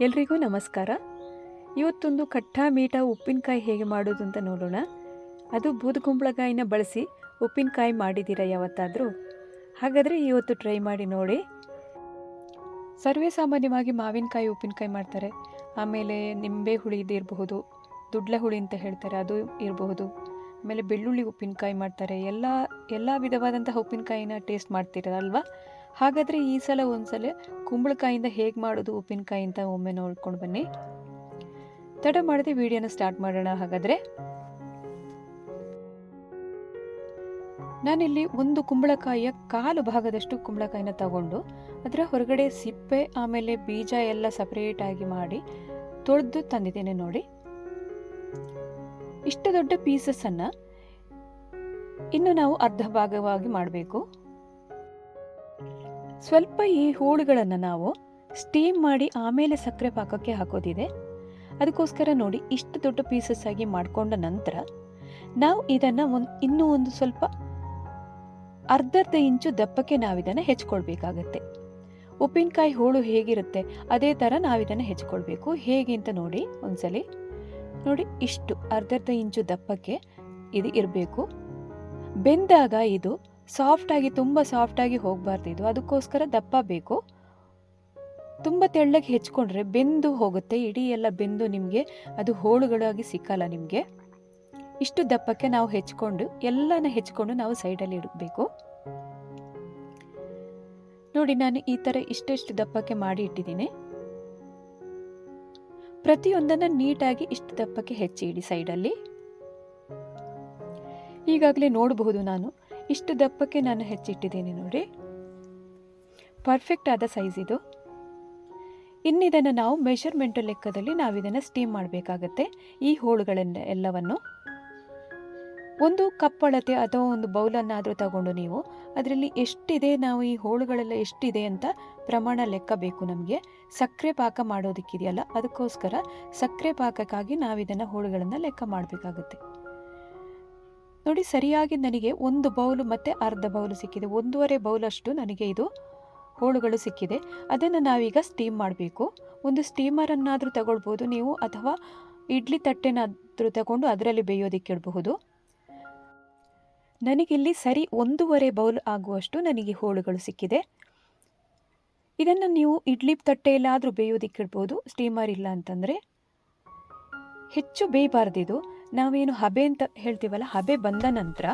ಎಲ್ರಿಗೂ ನಮಸ್ಕಾರ. ಇವತ್ತೊಂದು ಕಟ್ಟಾ ಮೀಠ ಉಪ್ಪಿನಕಾಯಿ ಹೇಗೆ ಮಾಡೋದು ಅಂತ ನೋಡೋಣ. ಅದು ಬೂದುಗುಂಬಳಕಾಯಿನ ಬಳಸಿ ಉಪ್ಪಿನಕಾಯಿ ಮಾಡಿದ್ದೀರಾ ಯಾವತ್ತಾದರೂ? ಹಾಗಾದರೆ ಇವತ್ತು ಟ್ರೈ ಮಾಡಿ ನೋಡಿ. ಸರ್ವೇ ಸಾಮಾನ್ಯವಾಗಿ ಮಾವಿನಕಾಯಿ, ಉಪ್ಪಿನಕಾಯಿ ಮಾಡ್ತಾರೆ. ಆಮೇಲೆ ನಿಂಬೆ ಹುಳಿದು ಇರಬಹುದು, ದುಡ್ಲೆ ಹುಳಿ ಅಂತ ಹೇಳ್ತಾರೆ, ಅದು ಇರಬಹುದು. ಆಮೇಲೆ ಬೆಳ್ಳುಳ್ಳಿ ಉಪ್ಪಿನಕಾಯಿ ಮಾಡ್ತಾರೆ. ಎಲ್ಲ ಎಲ್ಲ ವಿಧವಾದಂತಹ ಉಪ್ಪಿನಕಾಯಿನ ಟೇಸ್ಟ್ ಮಾಡ್ತೀರಲ್ವಾ? ಹಾಗಾದರೆ ಈ ಸಲ ಒಂದ್ಸಲ ಕುಂಬಳಕಾಯಿಂದ ಹೇಗೆ ಮಾಡೋದು ಉಪ್ಪಿನಕಾಯಿ ಅಂತ ಒಮ್ಮೆ ನೋಡ್ಕೊಂಡು ಬನ್ನಿ. ತಡ ಮಾಡದೆ ವಿಡಿಯೋನ ಸ್ಟಾರ್ಟ್ ಮಾಡೋಣ ಹಾಗಾದರೆ. ನಾನಿಲ್ಲಿ ಒಂದು ಕುಂಬಳಕಾಯಿಯ ಕಾಲು ಭಾಗದಷ್ಟು ಕುಂಬಳಕಾಯಿನ ತಗೊಂಡು ಅದರ ಹೊರಗಡೆ ಸಿಪ್ಪೆ, ಆಮೇಲೆ ಬೀಜ ಎಲ್ಲ ಸಪ್ರೇಟಾಗಿ ಮಾಡಿ ತೊಳೆದು ತಂದಿದ್ದೇನೆ ನೋಡಿ. ಇಷ್ಟು ದೊಡ್ಡ ಪೀಸಸ್ಸನ್ನು ಇನ್ನು ನಾವು ಅರ್ಧ ಭಾಗವಾಗಿ ಮಾಡಬೇಕು. ಸ್ವಲ್ಪ ಈ ಹೂಳುಗಳನ್ನು ನಾವು ಸ್ಟೀಮ್ ಮಾಡಿ ಆಮೇಲೆ ಸಕ್ಕರೆ ಪಾಕಕ್ಕೆ ಹಾಕೋದಿದೆ. ಅದಕ್ಕೋಸ್ಕರ ನೋಡಿ ಇಷ್ಟು ದೊಡ್ಡ ಪೀಸಸ್ ಆಗಿ ಮಾಡಿಕೊಂಡ ನಂತರ ನಾವು ಇದನ್ನು ಒಂದು ಇನ್ನೂ ಒಂದು ಸ್ವಲ್ಪ ಅರ್ಧರ್ಧ ಇಂಚು ದಪ್ಪಕ್ಕೆ ನಾವು ಇದನ್ನು ಹೆಚ್ಕೊಳ್ಬೇಕಾಗತ್ತೆ. ಉಪ್ಪಿನಕಾಯಿ ಹೋಳು ಹೇಗಿರುತ್ತೆ ಅದೇ ಥರ ನಾವು ಇದನ್ನು ಹೆಚ್ಕೊಳ್ಬೇಕು. ಹೇಗೆ ಅಂತ ನೋಡಿ ಒಂದ್ಸಲಿ. ನೋಡಿ ಇಷ್ಟು ಅರ್ಧರ್ಧ ಇಂಚು ದಪ್ಪಕ್ಕೆ ಇದು ಇರಬೇಕು. ಬೆಂದಾಗ ಇದು ಸಾಫ್ಟಾಗಿ, ತುಂಬ ಸಾಫ್ಟಾಗಿ ಹೋಗಬಾರ್ದಿದ್ದು ಅದಕ್ಕೋಸ್ಕರ ದಪ್ಪ ಬೇಕು. ತುಂಬ ತೆಳ್ಳಗೆ ಹೆಚ್ಕೊಂಡ್ರೆ ಬೆಂದು ಹೋಗುತ್ತೆ. ಇಡೀ ಎಲ್ಲ ಬೆಂದು ನಿಮಗೆ ಅದು ಹೋಳುಗಳಾಗಿ ಸಿಕ್ಕಲ್ಲ ನಿಮಗೆ. ಇಷ್ಟು ದಪ್ಪಕ್ಕೆ ನಾವು ಹೆಚ್ಕೊಂಡು, ಎಲ್ಲನ ಹೆಚ್ಕೊಂಡು ನಾವು ಸೈಡಲ್ಲಿ ಇಡಬೇಕು. ನೋಡಿ, ನಾನು ಈ ಥರ ಇಷ್ಟೆಷ್ಟು ದಪ್ಪಕ್ಕೆ ಮಾಡಿ ಇಟ್ಟಿದ್ದೀನಿ. ಪ್ರತಿಯೊಂದನ್ನು ನೀಟಾಗಿ ಇಷ್ಟು ದಪ್ಪಕ್ಕೆ ಹೆಚ್ಚಿ ಇಡಿ ಸೈಡಲ್ಲಿ. ಈಗಾಗಲೇ ನೋಡಬಹುದು ನಾನು. ಇಷ್ಟು ದಪ್ಪಕ್ಕೆ ನಾನು ಹೆಚ್ಚಿಟ್ಟಿದ್ದೀನಿ ನೋಡಿ. ಪರ್ಫೆಕ್ಟ್ ಆದ ಸೈಜ್ ಇದು. ಇನ್ನಿದನ್ನು ನಾವು ಮೆಷರ್ಮೆಂಟು ಲೆಕ್ಕದಲ್ಲಿ ನಾವು ಇದನ್ನು ಸ್ಟೀಮ್ ಮಾಡಬೇಕಾಗತ್ತೆ. ಈ ಹೋಳುಗಳನ್ನ ಎಲ್ಲವನ್ನು. ಒಂದು ಕಪ್ಪಳತೆ ಅಥವಾ ಒಂದು ಬೌಲನ್ನಾದರೂ ತಗೊಂಡು ನೀವು ಅದರಲ್ಲಿ ಎಷ್ಟಿದೆ ನಾವು ಈ ಹೋಳುಗಳೆಲ್ಲ ಎಷ್ಟಿದೆ ಅಂತ ಪ್ರಮಾಣ ಲೆಕ್ಕ ಬೇಕು ನಮಗೆ. ಸಕ್ಕರೆ ಪಾಕ ಮಾಡೋದಕ್ಕಿದೆಯಲ್ಲ ಅದಕ್ಕೋಸ್ಕರ ಸಕ್ಕರೆ ಪಾಕಕ್ಕಾಗಿ ನಾವು ಇದನ್ನು ಹೋಳುಗಳನ್ನು ಲೆಕ್ಕ ಮಾಡಬೇಕಾಗುತ್ತೆ. ನೋಡಿ, ಸರಿಯಾಗಿ ನನಗೆ ಒಂದು ಬೌಲು ಮತ್ತು ಅರ್ಧ ಬೌಲು ಸಿಕ್ಕಿದೆ. ಒಂದೂವರೆ ಬೌಲಷ್ಟು ನನಗೆ ಇದು ಹೋಳುಗಳು ಸಿಕ್ಕಿದೆ. ಅದನ್ನು ನಾವೀಗ ಸ್ಟೀಮ್ ಮಾಡಬೇಕು. ಒಂದು ಸ್ಟೀಮರನ್ನಾದರೂ ತಗೊಳ್ಬೋದು ನೀವು, ಅಥವಾ ಇಡ್ಲಿ ತಟ್ಟೆನಾದರೂ ತಗೊಂಡು ಅದರಲ್ಲಿ ಬೇಯೋದಕ್ಕಿಡಬಹುದು ನನಗಿಲ್ಲಿ ಸರಿ ಒಂದೂವರೆ ಬೌಲ್ ಆಗುವಷ್ಟು ನನಗೆ ಹೋಳುಗಳು ಸಿಕ್ಕಿದೆ. ಇದನ್ನು ನೀವು ಇಡ್ಲಿ ತಟ್ಟೆಯಲ್ಲಾದರೂ ಬೇಯೋದಿಕ್ಕಿಡ್ಬೋದು ಸ್ಟೀಮರ್ ಇಲ್ಲ ಅಂತಂದರೆ. ಹೆಚ್ಚು ಬೇಯಬಾರ್ದಿದು. ನಾವೇನು ಹಬೆ ಅಂತ ಹೇಳ್ತೀವಲ್ಲ, ಹಬೆ ಬಂದ ನಂತರ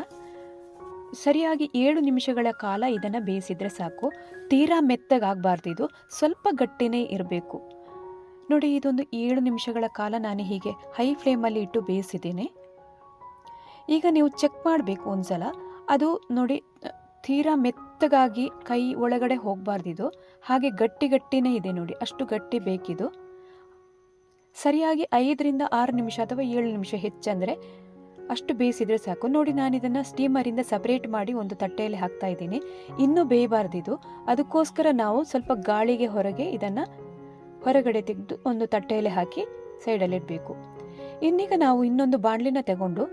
ಸರಿಯಾಗಿ ಏಳು ನಿಮಿಷಗಳ ಕಾಲ ಇದನ್ನು ಬೇಯಿಸಿದರೆ ಸಾಕು. ತೀರಾ ಮೆತ್ತಗಾಗಬಾರ್ದು ಇದು. ಸ್ವಲ್ಪ ಗಟ್ಟಿನೇ ಇರಬೇಕು. ನೋಡಿ, ಇದೊಂದು ಏಳು ನಿಮಿಷಗಳ ಕಾಲ ನಾನು ಹೀಗೆ ಹೈ ಫ್ಲೇಮಲ್ಲಿ ಇಟ್ಟು ಬೇಯಿಸಿದ್ದೀನಿ. ಈಗ ನೀವು ಚೆಕ್ ಮಾಡಬೇಕು ಒಂದ್ಸಲ. ಅದು ನೋಡಿ, ತೀರಾ ಮೆತ್ತಗಾಗಿ ಕೈ ಒಳಗಡೆ ಹೋಗಬಾರ್ದಿದು ಹಾಗೆ ಗಟ್ಟಿ ಗಟ್ಟಿನೇ ಇದೆ ನೋಡಿ, ಅಷ್ಟು ಗಟ್ಟಿ ಬೇಕಿದು. ಸರಿಯಾಗಿ ಐದರಿಂದ ಆರು ನಿಮಿಷ ಅಥವಾ ಏಳು ನಿಮಿಷ ಹೆಚ್ಚಂದರೆ ಅಷ್ಟು ಬೇಯಿಸಿದರೆ ಸಾಕು. ನೋಡಿ ನಾನು ಇದನ್ನು ಸ್ಟೀಮರಿಂದ ಸಪ್ರೇಟ್ ಮಾಡಿ ಒಂದು ತಟ್ಟೆಯಲ್ಲಿ ಹಾಕ್ತಾ ಇದ್ದೀನಿ. ಇನ್ನೂ ಬೇಯಬಾರ್ದಿದು. ಅದಕ್ಕೋಸ್ಕರ ನಾವು ಸ್ವಲ್ಪ ಗಾಳಿಗೆ ಹೊರಗೆ ಇದನ್ನು ಹೊರಗಡೆ ತೆಗೆದು ಒಂದು ತಟ್ಟೆಯಲ್ಲಿ ಹಾಕಿ ಸೈಡಲ್ಲಿಡಬೇಕು ಇನ್ನೀಗ ನಾವು ಇನ್ನೊಂದು ಬಾಣಲಿನ ತಗೊಂಡು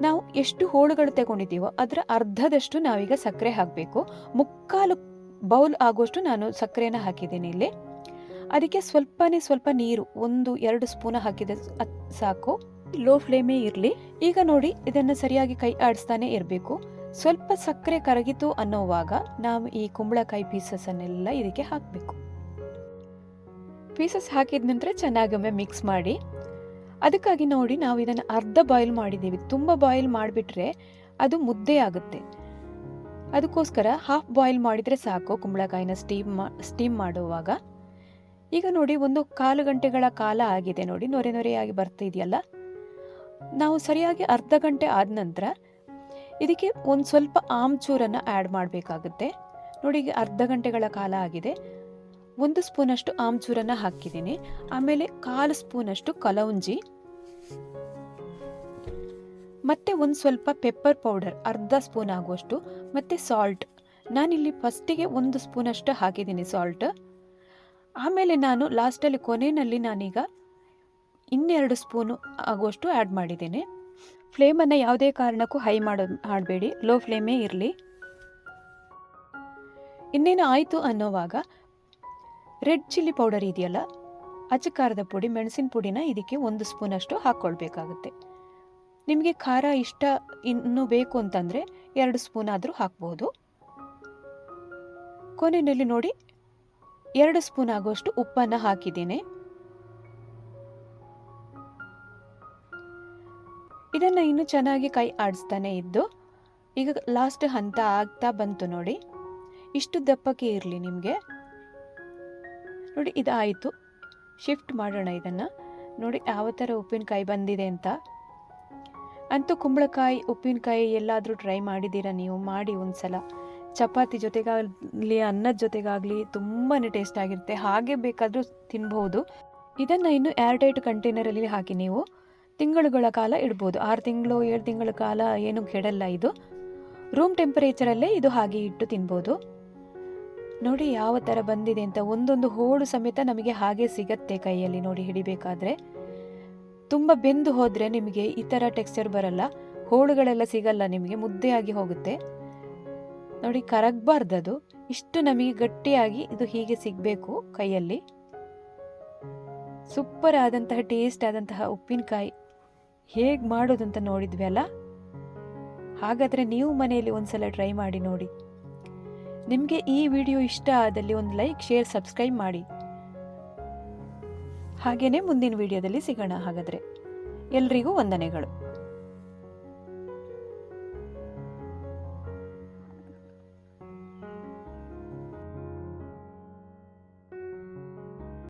ನಾವು ಎಷ್ಟು ಹೋಳುಗಳು ತಗೊಂಡಿದ್ದೀವೋ ಅದರ ಅರ್ಧದಷ್ಟು ನಾವೀಗ ಸಕ್ಕರೆ ಹಾಕಬೇಕು. ಮುಕ್ಕಾಲು ಬೌಲ್ ಆಗುವಷ್ಟು ನಾನು ಸಕ್ಕರೆನ ಹಾಕಿದ್ದೀನಿ ಇಲ್ಲಿ. ಅದಕ್ಕೆ ಸ್ವಲ್ಪನೇ ಸ್ವಲ್ಪ ನೀರು, ಒಂದು ಎರಡು ಸ್ಪೂನ್ ಹಾಕಿದ ಸಾಕು. ಲೋ ಫ್ಲೇಮೇ ಇರಲಿ. ಈಗ ನೋಡಿ, ಇದನ್ನು ಸರಿಯಾಗಿ ಕೈ ಆಡಿಸ್ತಾನೆ ಇರಬೇಕು. ಸ್ವಲ್ಪ ಸಕ್ಕರೆ ಕರಗಿತು ಅನ್ನೋವಾಗ ನಾವು ಈ ಕುಂಬಳಕಾಯಿ ಪೀಸಸ್ಸನ್ನೆಲ್ಲ ಇದಕ್ಕೆ ಹಾಕಬೇಕು. ಪೀಸಸ್ ಹಾಕಿದ ನಂತರ ಚೆನ್ನಾಗೊಮ್ಮೆ ಮಿಕ್ಸ್ ಮಾಡಿ. ಅದಕ್ಕಾಗಿ ನೋಡಿ, ನಾವು ಇದನ್ನು ಅರ್ಧ ಬಾಯ್ಲ್ ಮಾಡಿದ್ದೀವಿ. ತುಂಬ ಬಾಯ್ಲ್ ಮಾಡಿಬಿಟ್ರೆ ಅದು ಮುದ್ದೆ ಆಗುತ್ತೆ. ಅದಕ್ಕೋಸ್ಕರ ಹಾಫ್ ಬಾಯ್ಲ್ ಮಾಡಿದರೆ ಸಾಕು ಕುಂಬಳಕಾಯಿನ ಸ್ಟೀಮ್ ಮಾ ಸ್ಟೀಮ್ ಮಾಡುವಾಗ. ಈಗ ನೋಡಿ ಒಂದು ಕಾಲು ಗಂಟೆಗಳ ಕಾಲ ಆಗಿದೆ ನೋಡಿ, ನೊರೆ ನೊರೆಯಾಗಿ ಬರ್ತಾ ಇದೆಯಲ್ಲ? ನಾವು ಸರಿಯಾಗಿ ಅರ್ಧ ಗಂಟೆ ಆದ ನಂತರ ಇದಕ್ಕೆ ಒಂದು ಸ್ವಲ್ಪ ಆಮ್ಚೂರನ್ನು ಆ್ಯಡ್ ಮಾಡಬೇಕಾಗುತ್ತೆ. ನೋಡಿ, ಈಗ ಅರ್ಧ ಗಂಟೆಗಳ ಕಾಲ ಆಗಿದೆ. ಒಂದು ಸ್ಪೂನಷ್ಟು ಆಮ್ಚೂರನ್ನು ಹಾಕಿದ್ದೀನಿ. ಆಮೇಲೆ ಕಾಲು ಸ್ಪೂನಷ್ಟು ಕಲೌಂಜಿ ಮತ್ತೆ ಒಂದು ಸ್ವಲ್ಪ ಪೆಪ್ಪರ್ ಪೌಡರ್ ಅರ್ಧ ಸ್ಪೂನ್ ಆಗುವಷ್ಟು. ಮತ್ತು ಸಾಲ್ಟ್ ನಾನಿಲ್ಲಿ ಫಸ್ಟಿಗೆ ಒಂದು ಸ್ಪೂನಷ್ಟು ಹಾಕಿದ್ದೀನಿ ಸಾಲ್ಟ್ ಆಮೇಲೆ ನಾನು ಲಾಸ್ಟಲ್ಲಿ ಕೊನೆಯಲ್ಲಿ ನಾನೀಗ ಇನ್ನೆರಡು ಸ್ಪೂನು ಆಗುವಷ್ಟು ಆ್ಯಡ್ ಮಾಡಿದ್ದೇನೆ. ಫ್ಲೇಮನ್ನು ಯಾವುದೇ ಕಾರಣಕ್ಕೂ ಹೈ ಮಾಡೋ, ಮಾಡಬೇಡಿ. ಲೋ ಫ್ಲೇಮೇ ಇರಲಿ. ಇನ್ನೇನು ಆಯಿತು ಅನ್ನೋವಾಗ ರೆಡ್ ಚಿಲ್ಲಿ ಪೌಡರ್ ಇದೆಯಲ್ಲ, ಅಚ್ಚಕಾರದ ಪುಡಿ, ಮೆಣಸಿನ ಪುಡಿನ ಇದಕ್ಕೆ ಒಂದು ಸ್ಪೂನಷ್ಟು ಹಾಕ್ಕೊಳ್ಬೇಕಾಗುತ್ತೆ. ನಿಮಗೆ ಖಾರ ಇಷ್ಟ ಇನ್ನೂ ಬೇಕು ಅಂತಂದರೆ ಎರಡು ಸ್ಪೂನ್ ಆದರೂ ಹಾಕ್ಬೋದು. ಕೊನೆಯಲ್ಲಿ ನೋಡಿ ಎರಡು ಸ್ಪೂನ್ ಆಗುವಷ್ಟು ಉಪ್ಪನ್ನು ಹಾಕಿದ್ದೇನೆ. ಇದನ್ನು ಇನ್ನೂ ಚೆನ್ನಾಗಿ ಕೈ ಆಡಿಸ್ತಾನೆ ಇದ್ದು, ಈಗ ಲಾಸ್ಟ್ ಹಂತ ಆಗ್ತಾ ಬಂತು ನೋಡಿ. ಇಷ್ಟು ದಪ್ಪಕ್ಕೆ ಇರಲಿ ನಿಮಗೆ. ನೋಡಿ, ಇದಾಯಿತು. ಶಿಫ್ಟ್ ಮಾಡೋಣ ಇದನ್ನು. ನೋಡಿ, ಯಾವ ಥರ ಉಪ್ಪಿನಕಾಯಿ ಬಂದಿದೆ ಅಂತ. ಅಂತೂ ಕುಂಬಳಕಾಯಿ, ಉಪ್ಪಿನಕಾಯಿ ಎಲ್ಲಾದರೂ ಟ್ರೈ ಮಾಡಿದ್ದೀರಾ ನೀವು? ಮಾಡಿ ಒಂದ್ಸಲ. ಚಪಾತಿ ಜೊತೆಗಾಗಲಿ, ಅನ್ನದ ಜೊತೆಗಾಗಲಿ ತುಂಬಾ ಟೇಸ್ಟ್ ಆಗಿರುತ್ತೆ. ಹಾಗೆ ಬೇಕಾದರೂ ತಿನ್ಬಹುದು. ಇದನ್ನು ಇನ್ನು ಏರ್ಟೈಟ್ ಕಂಟೈನರಲ್ಲಿ ಹಾಕಿ ನೀವು ತಿಂಗಳುಗಳ ಕಾಲ ಇಡ್ಬೋದು. ಆರು ತಿಂಗಳು, ಏಳು ತಿಂಗಳ ಕಾಲ ಏನು ಕೆಡಲ್ಲ ಇದು. ರೂಮ್ ಟೆಂಪರೇಚರಲ್ಲೇ ಇದು ಹಾಗೆ ಇಟ್ಟು ತಿನ್ಬೋದು. ನೋಡಿ ಯಾವ ಥರ ಬಂದಿದೆ ಅಂತ. ಒಂದೊಂದು ಹೋಳು ಸಮೇತ ನಮಗೆ ಹಾಗೆ ಸಿಗತ್ತೆ ಕೈಯಲ್ಲಿ ನೋಡಿ ಹಿಡಿಬೇಕಾದ್ರೆ. ತುಂಬ ಬೆಂದು ಹೋದರೆ ನಿಮಗೆ ಈ ಥರ ಟೆಕ್ಸ್ಚರ್ ಬರಲ್ಲ. ಹೋಳುಗಳೆಲ್ಲ ಸಿಗಲ್ಲ ನಿಮಗೆ, ಮುದ್ದೆಯಾಗಿ ಹೋಗುತ್ತೆ. ನೋಡಿ ಕರಗಬಾರ್ದದು. ಇಷ್ಟು ನಮಗೆ ಗಟ್ಟಿಯಾಗಿ ಇದು ಹೀಗೆ ಸಿಗಬೇಕು ಕೈಯಲ್ಲಿ. ಸೂಪರ್ ಆದಂತಹ, ಟೇಸ್ಟ್ ಆದಂತಹ ಉಪ್ಪಿನಕಾಯಿ. ಹೇಗೆ ಮಾಡೋದು ಅಂತ ನೋಡಿದ್ವಿ ಅಲ್ಲ? ಹಾಗಾದರೆ ನೀವು ಮನೆಯಲ್ಲಿ ಒಂದ್ಸಲ ಟ್ರೈ ಮಾಡಿ ನೋಡಿ. ನಿಮಗೆ ಈ ವಿಡಿಯೋ ಇಷ್ಟ ಆದಲ್ಲಿ ಒಂದು ಲೈಕ್, ಶೇರ್, ಸಬ್ಸ್ಕ್ರೈಬ್ ಮಾಡಿ. ಹಾಗೆಯೇ ಮುಂದಿನ ವಿಡಿಯೋದಲ್ಲಿ ಸಿಗೋಣ ಹಾಗಾದರೆ. ಎಲ್ರಿಗೂ ವಂದನೆಗಳು.